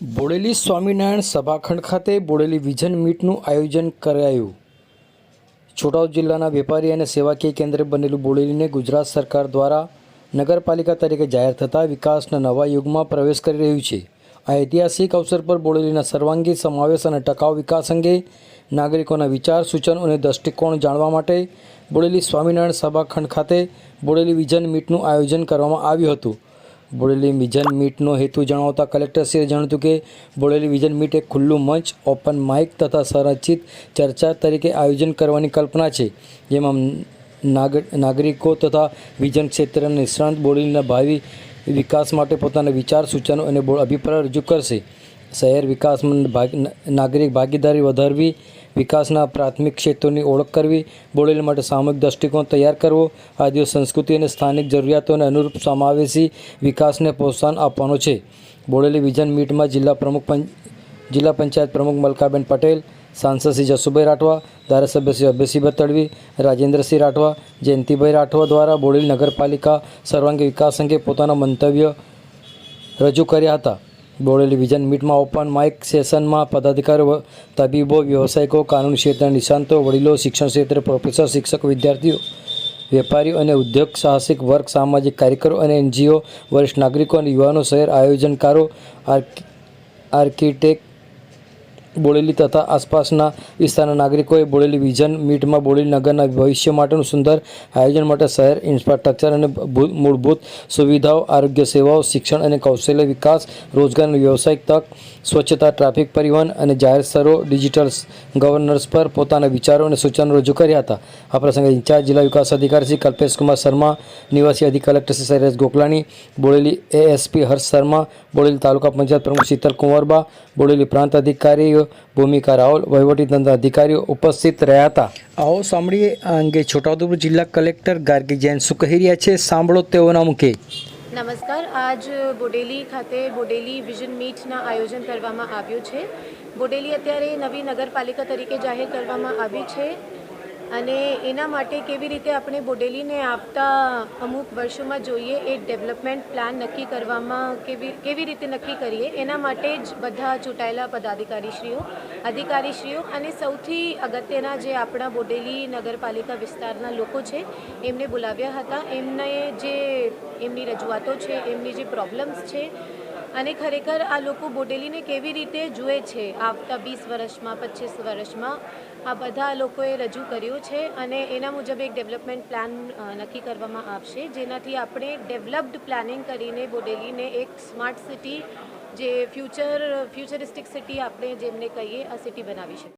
બોડેલી સ્વામિનારાયણ સભાખંડ ખાતે બોડેલી વિઝન મીટનું આયોજન કરાયું. છોટાઉદ જિલ્લાના વેપારી અને સેવાકીય કેન્દ્ર બનેલું બોડેલીને ગુજરાત સરકાર દ્વારા નગરપાલિકા તરીકે જાહેર થતાં વિકાસના નવા યુગમાં પ્રવેશ કરી રહ્યું છે. આ ઐતિહાસિક અવસર પર બોડેલીના સર્વાંગી સમાવેશ અને ટકાઉ વિકાસ અંગે નાગરિકોના વિચાર, સૂચનો અને દૃષ્ટિકોણ જાણવા માટે બોડેલી સ્વામિનારાયણ સભાખંડ ખાતે બોડેલી વિઝન મીટનું આયોજન કરવામાં આવ્યું હતું. બોડેલી વિઝન મીટનો હેતુ જણાવતા કલેક્ટરશ્રીએ જણાવ્યું કે બોડેલી વિઝન મીટ એક ખુલ્લું મંચ, ઓપન માઇક તથા સંરચિત ચર્ચા તરીકે આયોજન કરવાની કલ્પના છે. જેમાં નાગ, નાગરિકો તથા વિઝન ક્ષેત્રના નિષ્ણાંત બોડેલીના ભાવિ વિકાસ માટે પોતાના વિચાર, સૂચનો અને અભિપ્રાય રજૂ કરશે. શહેર વિકાસમાં નાગરિક ભાગીદારી વધારવી વિકાસના પ્રાથમિક ક્ષેત્રોની ઓળખ કરવી, બોડેલી માટે સામૂહિક દૃષ્ટિકોણ તૈયાર કરવો આદિ સંસ્કૃતિ અને સ્થાનિક જરૂરિયાતોને અનુરૂપ સમાવેશી વિકાસને પ્રોત્સાહન આપવાનો છે. બોડેલી વિઝન મીટમાં જિલ્લા પ્રમુખ પંચ, જિલ્લા પંચાયત પ્રમુખ મલકાબેન પટેલ, સાંસદ શ્રી જસુભાઈ રાઠવા, ધારાસભ્ય શ્રી અભયસિંહ તડવી રાજેન્દ્રસિંહ રાઠવા, જયંતિભાઈ રાઠવા દ્વારા બોડેલી નગરપાલિકા સર્વાંગી વિકાસ અંગે પોતાના મંતવ્ય રજૂ કર્યા હતા. બોડેલી વિઝન મીટમાં ઓપન માઇક સેશનમાં પદાધિકારીઓ, તબીબો, વ્યવસાયિકો, કાનૂન ક્ષેત્રના નિષ્ણાંતો, વડીલો, શિક્ષણ ક્ષેત્રે પ્રોફેસર શિક્ષક, વિદ્યાર્થીઓ, વેપારીઓ અને ઉદ્યોગ સાહસિક વર્ગ, સામાજિક કાર્યકરો અને એનજીઓ, વરિષ્ઠ નાગરિકો અને યુવાનો શહેર આયોજનકારો, આર્કિ, આર્કિટેક્ટ બોડેલી તથા આસપાસના વિસ્તારના નાગરિકોએ બોડેલી વિઝન મીટમાં બોડેલી નગરના ભવિષ્ય માટેનું સુંદર આયોજન માટે શહેર ઇન્ફ્રાસ્ટ્રક્ચર અને મૂળભૂત સુવિધાઓ, આરોગ્ય સેવાઓ, શિક્ષણ અને કૌશલ્ય વિકાસ, રોજગાર અને વ્યવસાયિક તક, સ્વચ્છતા, ટ્રાફિક પરિવહન અને જાહેર સ્તરો ડિજિટલ ગવર્નર્સ પર પોતાના વિચારો અને સૂચનો રજૂ કર્યા હતા. આ પ્રસંગે ઇન્ચાર્જ જિલ્લા વિકાસ અધિકારી શ્રી કલ્પેશ કુમાર શર્મા, નિવાસી અધિક કલેક્ટર શ્રી શૈલેષ ગોકલાણી બોડેલી એએસપી હર્ષ શર્મા બોડેલી તાલુકા પંચાયત પ્રમુખ શીતલ કુંવરબા બોડેલી પ્રાંત અધિકારીઓ ભૂમિકા રાવલ વહીવટીતંત્ર અધિકારીઓ ઉપસ્થિત રહ્યા હતા. આવો સાંભળીએ આ અંગે છોટાઉદેપુર જિલ્લા કલેક્ટર ગાર્ગી જૈન શું કહી રહ્યા છે સાંભળો તેઓના મુખે. નમસ્કાર આજ બોડેલી ખાતે બોડેલી વિઝન મીટના આયોજન કરવામાં આવ્યું છે. બોડેલી અત્યારે નવી નગરપાલિકા તરીકે જાહેર કરવામાં આવી છે. અને એના માટે કેવી રીતે આપણે બોડેલીને આવતા અમુક વર્ષોમાં જોઈએ એ ડેવલપમેન્ટ પ્લાન નક્કી કરવામાં કેવી કેવી રીતે નક્કી કરીએ, એના માટે જ બધા ચૂંટાયેલા પદાધિકારીશ્રીઓ, અધિકારીશ્રીઓ અને સૌથી અગત્યના જે આપણા બોડેલી નગરપાલિકા વિસ્તારના લોકો છે, એમને બોલાવ્યા હતા. એમને જે, એમની રજૂઆતો છે, એમની જે પ્રોબ્લેમ્સ છે અને ખરેખર આ લોકો બોડેલીને કેવી રીતે જુએ છે? આવતા વીસ વર્ષમાં, પચીસ વર્ષમાં આ બધા લોકોએ રજૂ કર્યું છે અને એના મુજબ એક ડેવલપમેન્ટ પ્લાન નક્કી કરવામાં આવશે. જેનાથી આપણે ડેવલપ્ડ પ્લાનિંગ કરીને બોડેલીને એક સ્માર્ટ સિટી, જે ફ્યુચર, ફ્યુચરિસ્ટિક સિટી આપણે જેમને કહીએ, આ સિટી બનાવી શકીએ.